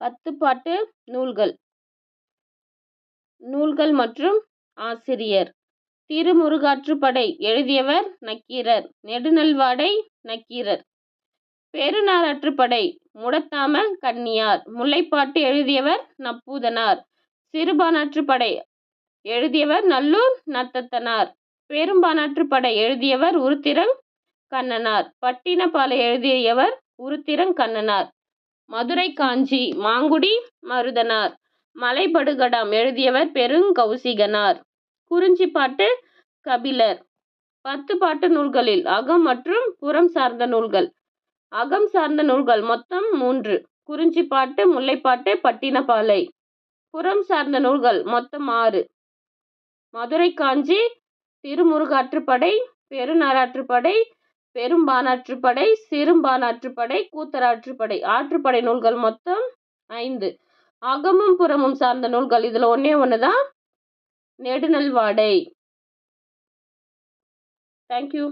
பத்து பாட்டு நூல்கள். நூல்கள் மற்றும் ஆசிரியர். திருமுருகாற்றுப்படை எழுதியவர் நக்கீரர். நெடுநல்வாடை நக்கீரர். பெருநாராற்றுப்படை முடத்தாம கன்னியார் முல்லைப்பாட்டு எழுதியவர் நப்பூதனார். சிறுபானாற்றுப்படை எழுதியவர் நல்லூர் நத்தத்தனார். பெரும்பானாற்றுப்படை எழுதியவர் உருத்திரங் கண்ணனார். பட்டினப்பாலை எழுதியவர் உருத்திரங் கண்ணனார். மதுரை காஞ்சி மாங்குடி மருதனார். மலைபடுகடாம் எழுதியவர் பெருங்கௌசிகனார். குறிஞ்சிப்பாட்டு கபிலர். பத்து பாட்டு நூல்களில் அகம் மற்றும் புறம் சார்ந்த நூல்கள். அகம் சார்ந்த நூல்கள் மொத்தம் மூன்று. குறிஞ்சிப்பாட்டு முல்லைப்பாட்டு பட்டினப்பாலை. புறம் சார்ந்த நூல்கள் மொத்தம் ஆறு. மதுரை காஞ்சி திருமுருகாற்றுப்படை பெருநராற்றுப்படை பெரும்பானாற்றுப்படை சிறும்பானாற்றுப்படை கூத்தராற்றுப்படை. ஆற்றுப்படை நூல்கள் மொத்தம் ஐந்து. அகமும் புறமும் சார்ந்த நூல்கள் இதில் ஒன்றே ஒன்று தான் நெடுநல்வாடை தேங்க்யூ